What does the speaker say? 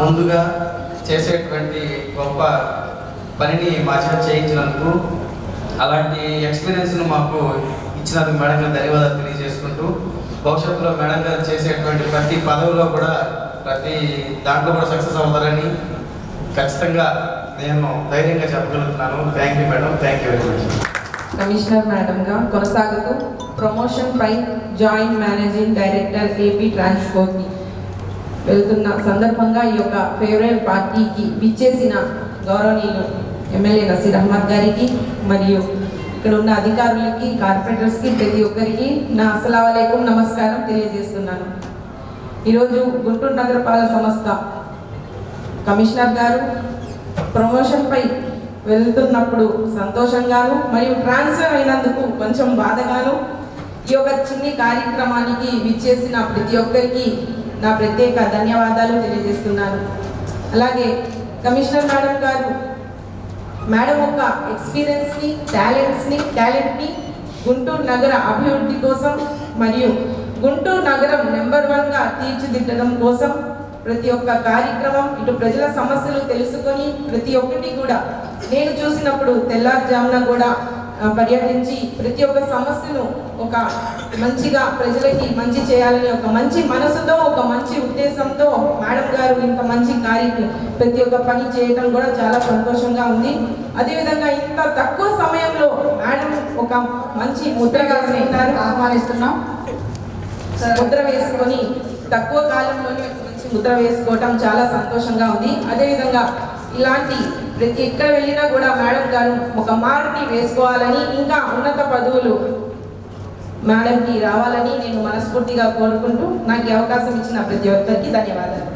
ముందుగా చేసేటువంటి గొప్ప పనిని మా చేత చేయించినందుకు అలాంటి ఎక్స్పీరియన్స్ను మాకు ఇచ్చినందుకు మేడం గారు ధన్యవాదాలు తెలియజేసుకుంటూ భవిష్యత్తులో మేడం గారు చేసేటువంటి ప్రతి పదవిలో కూడా ప్రతి దాంట్లో కూడా సక్సెస్ అవుతారని ఖచ్చితంగా నేను ధైర్యంగా చెప్పగలుగుతున్నాను. Thank you madam thank you very much commissioner మేడంగా కొనసాగుతూ ప్రమోషన్ పై జాయింట్ మేనేజింగ్ డైరెక్టర్ ఏపీ ట్రాన్స్పోర్ట్కి వెళ్తున్న సందర్భంగా ఈ యొక్క ఫేవరెట్ పార్టీకి విచ్చేసిన గౌరవనీయులు ఎమ్మెల్యే నసీర్ అహ్మద్ గారికి మరియు ఇక్కడ ఉన్న అధికారులకి కార్పొరేటర్స్కి ప్రతి ఒక్కరికి నా అస్సలామలైకుం నమస్కారం తెలియజేస్తున్నాను. ఈరోజు గుంటూరు నగరపాలక సంస్థ కమిషనర్ గారు ప్రమోషన్పై వెళ్తున్నప్పుడు సంతోషంగాను మరియు ట్రాన్స్ఫర్ అయినందుకు కొంచెం బాధగాను. ఈ యొక్క చిన్ని కార్యక్రమానికి విచ్చేసిన ప్రతి ఒక్కరికి నా ప్రత్యేక ధన్యవాదాలు తెలియజేస్తున్నాను. అలాగే కమిషనర్ మేడం గారు మేడం యొక్క ఎక్స్పీరియన్స్ని టాలెంట్స్ని టాలెంట్ని గుంటూరు నగర అభివృద్ధి కోసం మరియు గుంటూరు నగరం నెంబర్ వన్గా తీర్చిదిద్దడం కోసం ప్రతి ఒక్క కార్యక్రమం ఇటు ప్రజల సమస్యలు తెలుసుకొని ప్రతి ఒక్కటి కూడా నేను చూసినప్పుడు తెల్లారుజామున కూడా పర్యటించి ప్రతి ఒక్క సమస్యను ఒక మంచిగా ప్రజలకి మంచి చేయాలని ఒక మంచి మనసుతో ఒక మంచి ఉద్దేశంతో మేడం గారు ఇంత మంచి కార్య ప్రతి ఒక్క పని చేయడం కూడా చాలా సంతోషంగా ఉంది. అదేవిధంగా ఇంత తక్కువ సమయంలో మేడం ఒక మంచి ముద్రగా ఆహ్వానిస్తున్నాం. ముద్ర వేసుకొని తక్కువ కాలంలోనే ముద్ర వేసుకోవటం చాలా సంతోషంగా ఉంది. అదేవిధంగా ఇలాంటి ప్రతి ఎక్కడ వెళ్ళినా కూడా మేడం గారు ఒక మార్క్ని వేసుకోవాలని ఇంకా ఉన్నత పదవులు మేడంకి రావాలని నేను మనస్ఫూర్తిగా కోరుకుంటూ నాకు అవకాశం ఇచ్చిన ప్రతి ఒక్కరికి ధన్యవాదాలు.